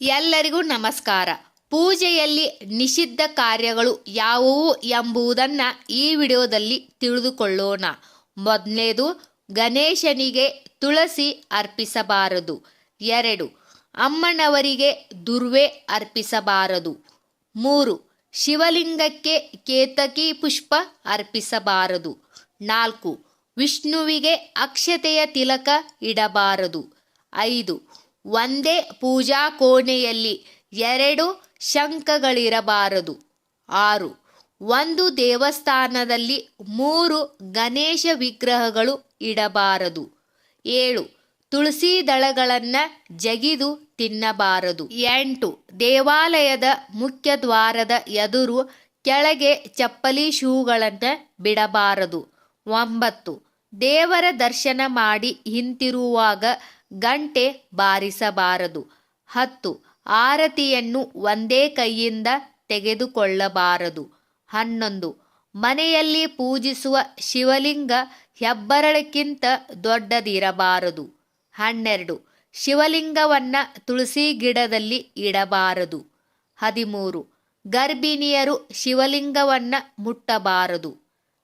ಎಲ್ಲರಿಗೂ ನಮಸ್ಕಾರ. ಪೂಜೆಯಲ್ಲಿ ನಿಷಿದ್ಧ ಕಾರ್ಯಗಳು ಯಾವುವು ಎಂಬುದನ್ನು ಈ ವಿಡಿಯೋದಲ್ಲಿ ತಿಳಿದುಕೊಳ್ಳೋಣ. ಮೊದಲನೇದು, ಗಣೇಶನಿಗೆ ತುಳಸಿ ಅರ್ಪಿಸಬಾರದು. ಎರಡು, ಅಮ್ಮನವರಿಗೆ ದುರ್ವೆ ಅರ್ಪಿಸಬಾರದು. ಮೂರು, ಶಿವಲಿಂಗಕ್ಕೆ ಕೇತಕಿ ಪುಷ್ಪ ಅರ್ಪಿಸಬಾರದು. ನಾಲ್ಕು, ವಿಷ್ಣುವಿಗೆ ಅಕ್ಷತೆಯ ತಿಲಕ ಇಡಬಾರದು. ಐದು ಒಂದೇ ಪೂಜಾ ಕೋಣೆಯಲ್ಲಿ ಎರಡು ಶಂಖಗಳಿರಬಾರದು. ಆರು, ಒಂದು ದೇವಸ್ಥಾನದಲ್ಲಿ ಮೂರು ಗಣೇಶ ವಿಗ್ರಹಗಳು ಇಡಬಾರದು. ಏಳು, ತುಳಸಿ ದಳಗಳನ್ನು ಜಗಿದು ತಿನ್ನಬಾರದು. ಎಂಟು, ದೇವಾಲಯದ ಮುಖ್ಯ ದ್ವಾರದ ಎದುರು ಕೆಳಗೆ ಚಪ್ಪಲಿ ಶೂಗಳನ್ನು ಬಿಡಬಾರದು. ಒಂಬತ್ತು ದೇವರ ದರ್ಶನ ಮಾಡಿ ಹಿಂತಿರುವಾಗ ಗಂಟೆ ಬಾರಿಸಬಾರದು. ಹತ್ತು, ಆರತಿಯನ್ನು ಒಂದೇ ಕೈಯಿಂದ ತೆಗೆದುಕೊಳ್ಳಬಾರದು. ಹನ್ನೊಂದು, ಮನೆಯಲ್ಲಿ ಪೂಜಿಸುವ ಶಿವಲಿಂಗ ಹೆಬ್ಬರಳಕ್ಕಿಂತ ದೊಡ್ಡದಿರಬಾರದು. ಹನ್ನೆರಡು, ಶಿವಲಿಂಗವನ್ನು ತುಳಸಿ ಗಿಡದಲ್ಲಿ ಇಡಬಾರದು. ಹದಿಮೂರು, ಗರ್ಭಿಣಿಯರು ಶಿವಲಿಂಗವನ್ನು ಮುಟ್ಟಬಾರದು.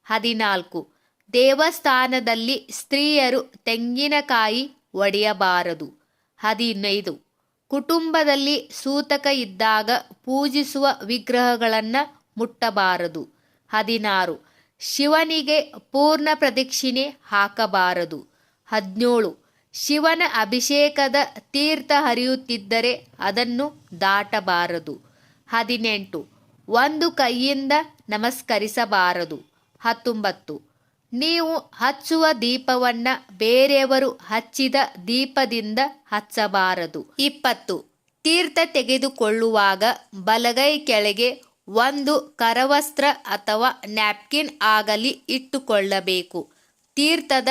ಹದಿನಾಲ್ಕು ದೇವಸ್ಥಾನದಲ್ಲಿ ಸ್ತ್ರೀಯರು ತೆಂಗಿನಕಾಯಿ ಒಡೆಯಬಾರದು. ಹದಿನೈದು. ಕುಟುಂಬದಲ್ಲಿ ಸೂತಕ ಇದ್ದಾಗ ಪೂಜಿಸುವ ವಿಗ್ರಹಗಳನ್ನು ಮುಟ್ಟಬಾರದು. ಹದಿನಾರು. ಶಿವನಿಗೆ ಪೂರ್ಣ ಪ್ರದಕ್ಷಿಣೆ ಹಾಕಬಾರದು. ಹದಿನೇಳು. ಶಿವನ ಅಭಿಷೇಕದ ತೀರ್ಥ ಹರಿಯುತ್ತಿದ್ದರೆ ಅದನ್ನು ದಾಟಬಾರದು. ಹದಿನೆಂಟು. ಒಂದು ಕೈಯಿಂದ ನಮಸ್ಕರಿಸಬಾರದು. ಹತ್ತೊಂಬತ್ತು. ನೀವು ಹಚ್ಚುವ ದೀಪವನ್ನ ಬೇರೆಯವರು ಹಚ್ಚಿದ ದೀಪದಿಂದ ಹಚ್ಚಬಾರದು. ಇಪ್ಪತ್ತು. ತೀರ್ಥ ತೆಗೆದುಕೊಳ್ಳುವಾಗ ಬಲಗೈ ಕೆಳಗೆ ಒಂದು ಕರವಸ್ತ್ರ ಅಥವಾ ನ್ಯಾಪ್ಕಿನ್ ಆಗಲಿ ಇಟ್ಟುಕೊಳ್ಳಬೇಕು. ತೀರ್ಥದ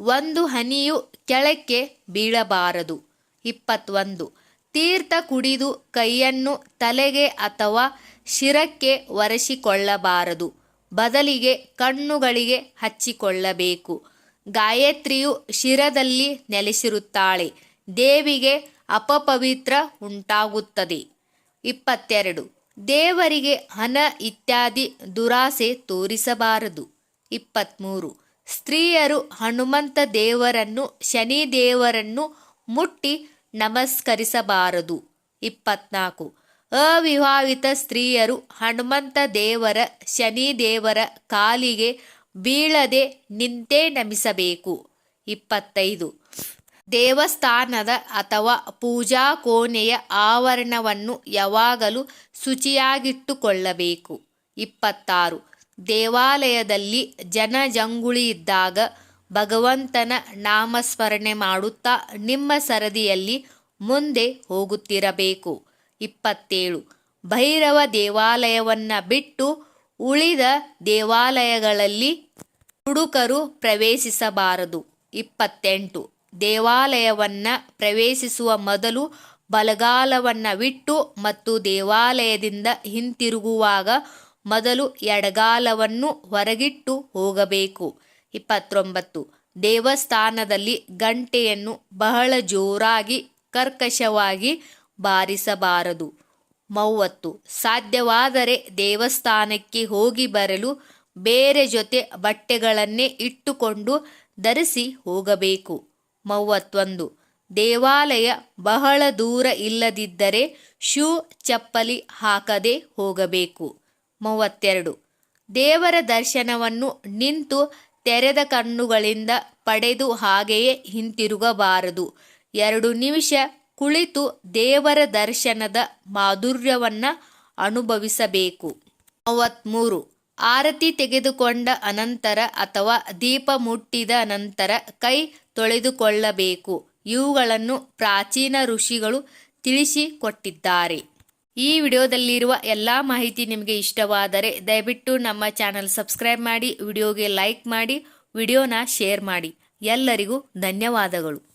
ಒಂದು ಹನಿಯು ಕೆಳಕ್ಕೆ ಬೀಳಬಾರದು. ಇಪ್ಪತ್ತೊಂದು. ತೀರ್ಥ ಕುಡಿದು ಕೈಯನ್ನು ತಲೆಗೆ ಅಥವಾ ಶಿರಕ್ಕೆ ಒರೆಸಿಕೊಳ್ಳಬಾರದು. ಬದಲಿಗೆ ಕಣ್ಣುಗಳಿಗೆ ಹಚ್ಚಿಕೊಳ್ಳಬೇಕು. ಗಾಯತ್ರಿಯು ಶಿರದಲ್ಲಿ ನೆಲೆಸಿರುತ್ತಾಳೆ. ದೇವಿಗೆ ಅಪಪವಿತ್ರ ಉಂಟಾಗುತ್ತದೆ. ಇಪ್ಪತ್ತೆರಡು. ದೇವರಿಗೆ ಹಣ ಇತ್ಯಾದಿ ದುರಾಸೆ ತೋರಿಸಬಾರದು. ಇಪ್ಪತ್ತ್ಮೂರು ಸ್ತ್ರೀಯರು ಹನುಮಂತ ದೇವರನ್ನು, ಶನಿ ದೇವರನ್ನು ಮುಟ್ಟಿ ನಮಸ್ಕರಿಸಬಾರದು. ಇಪ್ಪತ್ನಾಲ್ಕು. ಅವಿವಾಹಿತ ಸ್ತ್ರೀಯರು ಹನುಮಂತ ದೇವರ ಶನಿ ದೇವರ ಕಾಲಿಗೆ ಬೀಳದೆ ನಿಂತೇ ನಮಿಸಬೇಕು. ಇಪ್ಪತ್ತೈದು. ದೇವಸ್ಥಾನದ ಅಥವಾ ಪೂಜಾ ಕೋಣೆಯ ಆವರಣವನ್ನು ಯಾವಾಗಲೂ ಶುಚಿಯಾಗಿಟ್ಟುಕೊಳ್ಳಬೇಕು. ಇಪ್ಪತ್ತಾರು. ದೇವಾಲಯದಲ್ಲಿ ಜನಜಂಗುಳಿ ಇದ್ದಾಗ ಭಗವಂತನ ನಾಮಸ್ಮರಣೆ ಮಾಡುತ್ತಾ ನಿಮ್ಮ ಸರದಿಯಲ್ಲಿ ಮುಂದೆ ಹೋಗುತ್ತಿರಬೇಕು. ಇಪ್ಪತ್ತೇಳು. ಭೈರವ ದೇವಾಲಯವನ್ನು ಬಿಟ್ಟು ಉಳಿದ ದೇವಾಲಯಗಳಲ್ಲಿ ಹುಡುಕರು ಪ್ರವೇಶಿಸಬಾರದು. ಇಪ್ಪತ್ತೆಂಟು. ದೇವಾಲಯವನ್ನು ಪ್ರವೇಶಿಸುವ ಮೊದಲು ಬಲಗಾಲವನ್ನು ಬಿಟ್ಟು ಮತ್ತು ದೇವಾಲಯದಿಂದ ಹಿಂತಿರುಗುವಾಗ ಮೊದಲು ಎಡಗಾಲವನ್ನು ಹೊರಗಿಟ್ಟು ಹೋಗಬೇಕು. ಇಪ್ಪತ್ತೊಂಬತ್ತು. ದೇವಸ್ಥಾನದಲ್ಲಿ ಗಂಟೆಯನ್ನು ಬಹಳ ಜೋರಾಗಿ, ಕರ್ಕಶವಾಗಿ ಬಾರಿಸಬಾರದು. ಮೂವತ್ತು. ಸಾಧ್ಯವಾದರೆ ದೇವಸ್ಥಾನಕ್ಕೆ ಹೋಗಿ ಬರಲು ಬೇರೆ ಜೊತೆ ಬಟ್ಟೆಗಳನ್ನೇ ಇಟ್ಟುಕೊಂಡು ಧರಿಸಿ ಹೋಗಬೇಕು. ಮೂವತ್ತೊಂದು. ದೇವಾಲಯ ಬಹಳ ದೂರ ಇಲ್ಲದಿದ್ದರೆ ಶೂ ಚಪ್ಪಲಿ ಹಾಕದೆ ಹೋಗಬೇಕು. ಮೂವತ್ತೆರಡು. ದೇವರ ದರ್ಶನವನ್ನು ನಿಂತು ತೆರೆದ ಕಣ್ಣುಗಳಿಂದ ಪಡೆದು ಹಾಗೆಯೇ ಹಿಂತಿರುಗಬಾರದು. ಎರಡು ನಿಮಿಷ ಕುಳಿತು ದೇವರ ದರ್ಶನದ ಮಾಧುರ್ಯವನ್ನು ಅನುಭವಿಸಬೇಕು. ಮೂವತ್ತ್ಮೂರು ಆರತಿ ತೆಗೆದುಕೊಂಡ ಅನಂತರ ಅಥವಾ ದೀಪ ಮುಟ್ಟಿದ ನಂತರ ಕೈ ತೊಳೆದುಕೊಳ್ಳಬೇಕು. ಇವುಗಳನ್ನು ಪ್ರಾಚೀನ ಋಷಿಗಳು ತಿಳಿಸಿಕೊಟ್ಟಿದ್ದಾರೆ. ಈ ವಿಡಿಯೋದಲ್ಲಿರುವ ಎಲ್ಲ ಮಾಹಿತಿ ನಿಮಗೆ ಇಷ್ಟವಾದರೆ ದಯವಿಟ್ಟು ನಮ್ಮ ಚಾನಲ್ ಸಬ್ಸ್ಕ್ರೈಬ್ ಮಾಡಿ, ವಿಡಿಯೋಗೆ ಲೈಕ್ ಮಾಡಿ, ವಿಡಿಯೋನ ಶೇರ್ ಮಾಡಿ. ಎಲ್ಲರಿಗೂ ಧನ್ಯವಾದಗಳು.